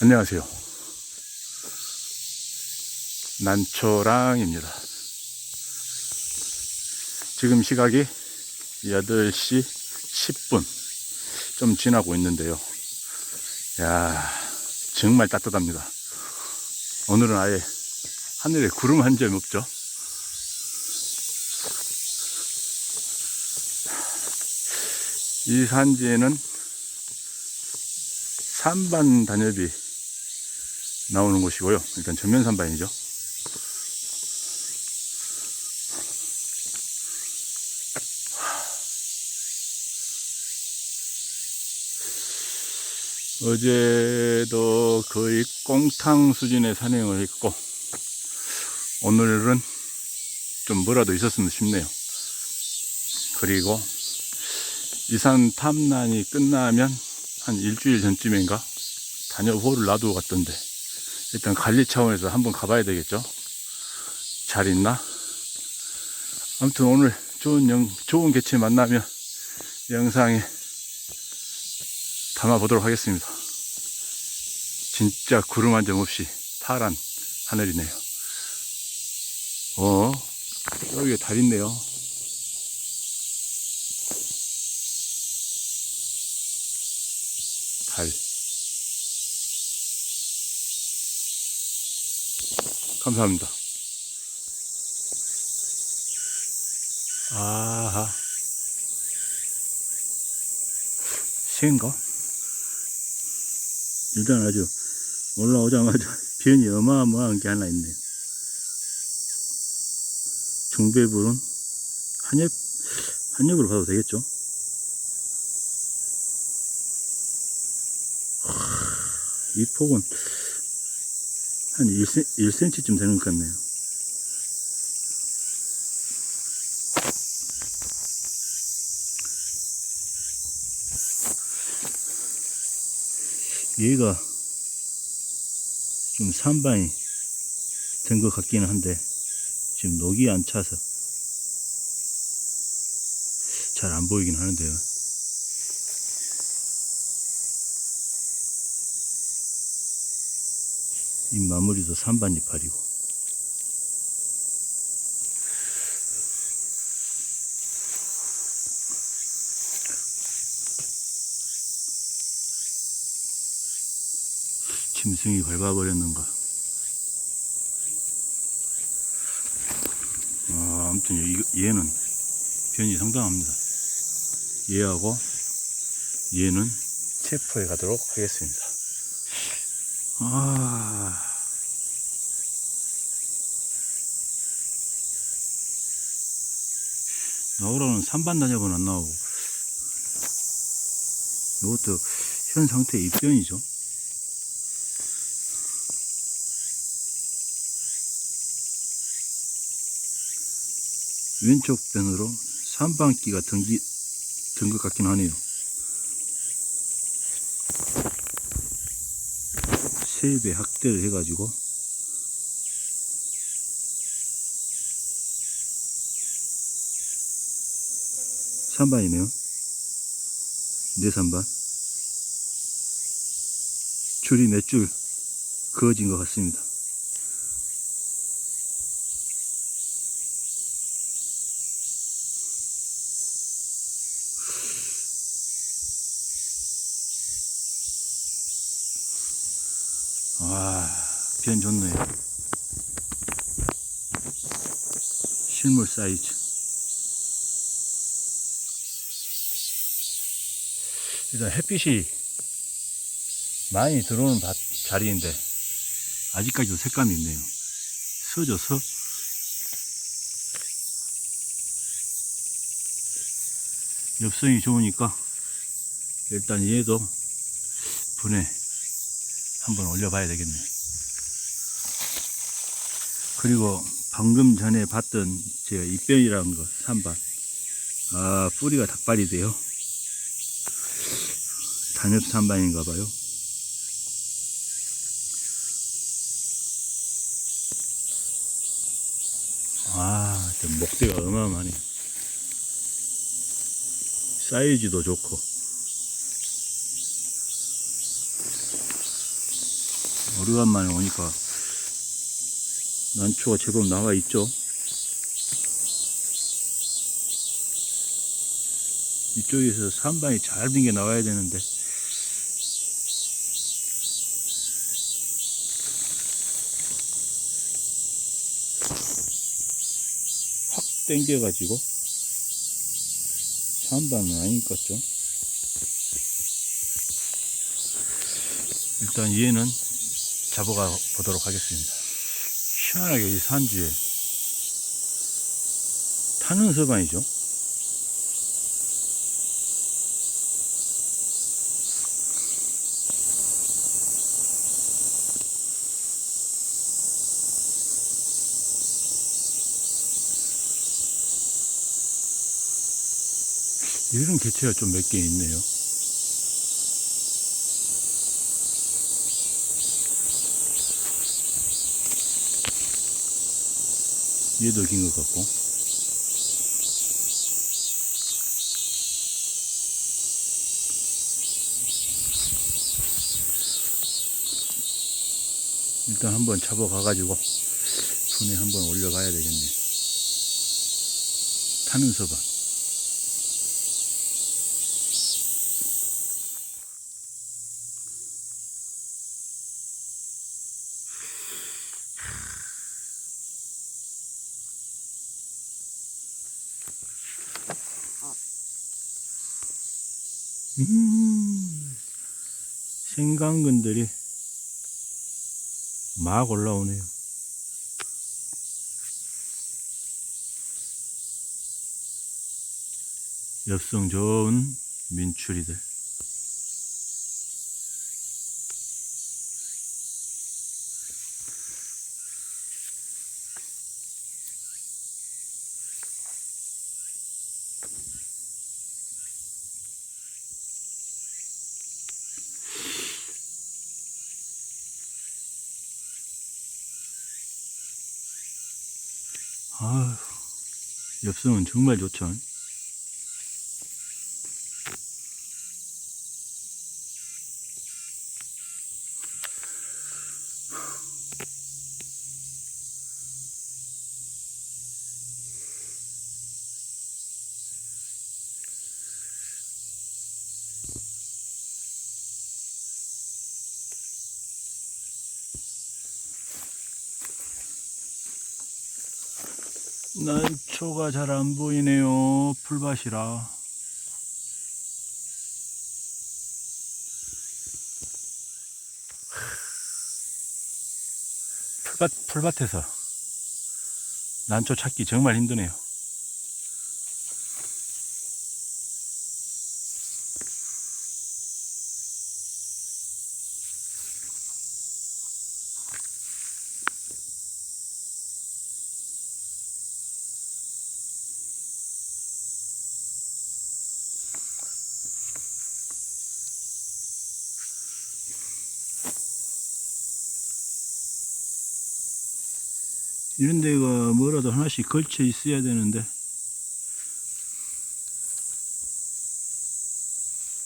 안녕하세요. 난초랑입니다. 지금 시각이 8시 10분 좀 지나고 있는데요. 야 정말 따뜻합니다. 오늘은 아예 하늘에 구름 한점 없죠. 이 산지에는 산반 단엽이 나오는 곳이고요. 일단 전면 산반이죠. 어제도 거의 꽁탕 수준의 산행을 했고, 오늘은 좀 뭐라도 있었으면 싶네요. 그리고 이산 탐란이 끝나면 한 일주일 전쯤인가 단엽호를 놔두고 갔던데 일단 관리 차원에서 한번 가봐야 되겠죠? 잘 있나? 아무튼 오늘 좋은 영, 좋은 개체 만나면 영상에 담아 보도록 하겠습니다. 진짜 구름 한 점 없이 파란 하늘이네요. 어? 여기에 달 있네요. 달. 감사합니다. 아하. 새인가? 일단 아주 올라오자마자 변이 어마어마한 게 하나 있네요. 중배불은 한엽, 한엽으로 봐도 되겠죠? 이 폭은 한 1cm, 1cm쯤 되는 것 같네요. 얘가 좀 산반이 된 것 같기는 한데 지금 녹이 안 차서 잘 안 보이긴 하는데요. 이 마무리도 산반이파리고. 짐승이 밟아버렸는가? 아, 아무튼 이- 얘는 변이 상당합니다. 얘하고 얘는 체포해 가도록 하겠습니다. 아. 나오라는 산반 단엽은 안 나오고. 이것도 현 상태 입변이죠. 왼쪽 변으로 산반기가 든기 든 것 같긴 하네요. 세배 확대를 해가지고 삼반이네요 네 삼반 줄이 몇 줄 그어진 것 같습니다. 와, 변 좋네요. 실물 사이즈. 일단 햇빛이 많이 들어오는 밭- 자리인데, 아직까지도 색감이 있네요. 서져서, 엽성이 좋으니까, 일단 얘도 분해 한번 올려봐야 되겠네. 그리고 방금 전에 봤던 제가 입변이라는 거, 산반. 아, 뿌리가 닭발이 돼요. 단엽 산반인가 봐요. 아, 저 목대가 어마어마하네. 사이즈도 좋고. 오래간만에 오니까 난초가 제법 나와 있죠. 이쪽에서 산방이 잘빈게 나와야 되는데 땡겨가지고 아닌 것 같죠. 일단 얘는 잡아가 보도록 하겠습니다. 희한하게 이 산지에 타는 서반이죠. 이런 개체가 좀 몇 개 있네요. 얘도 긴 것 같고. 일단 한번 잡아가가지고 손에 한번 올려봐야 되겠네요. 타는 서방. 음, 생강근들이 막 올라오네요. 엽성 좋은 민추리들. 아휴, 엽성은 정말 좋죠. 난초가 잘 안 보이네요. 풀밭이라. 풀밭, 풀밭에서 난초 찾기 정말 힘드네요. 이런 데가 뭐라도 하나씩 걸쳐 있어야 되는데.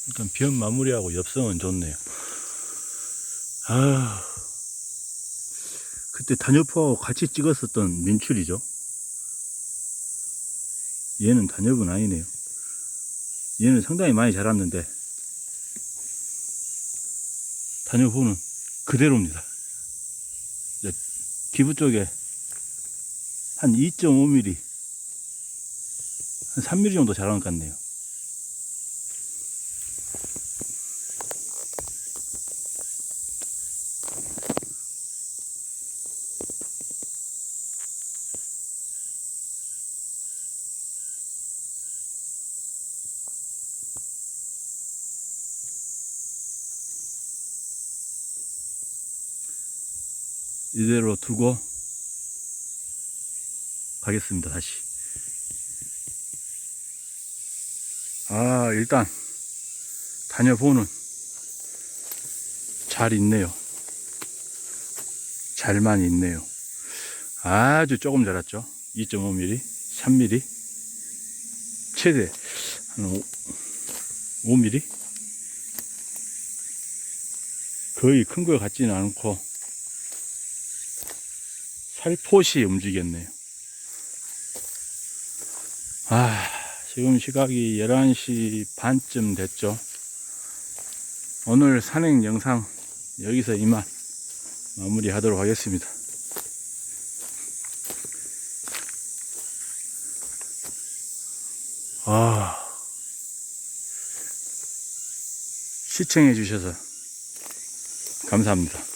일단 변 마무리하고 엽성은 좋네요. 아 그때 단엽하고 같이 찍었었던 민출이죠. 얘는 단엽은 아니네요. 얘는 상당히 많이 자랐는데 단엽호는 그대로입니다. 기부 쪽에 한 2.5mm, 한 3mm 정도 자란 것 같네요. 이대로 두고 가겠습니다, 다시. 아, 일단, 다녀보는 잘 있네요. 잘만 있네요. 아주 조금 자랐죠? 2.5mm, 3mm, 최대 한 5, 5mm? 거의 큰 거 같지는 않고, 살포시 움직였네요. 아, 지금 시각이 11시 반쯤 됐죠. 오늘 산행 영상 여기서 이만 마무리 하도록 하겠습니다. 아, 시청해 주셔서 감사합니다.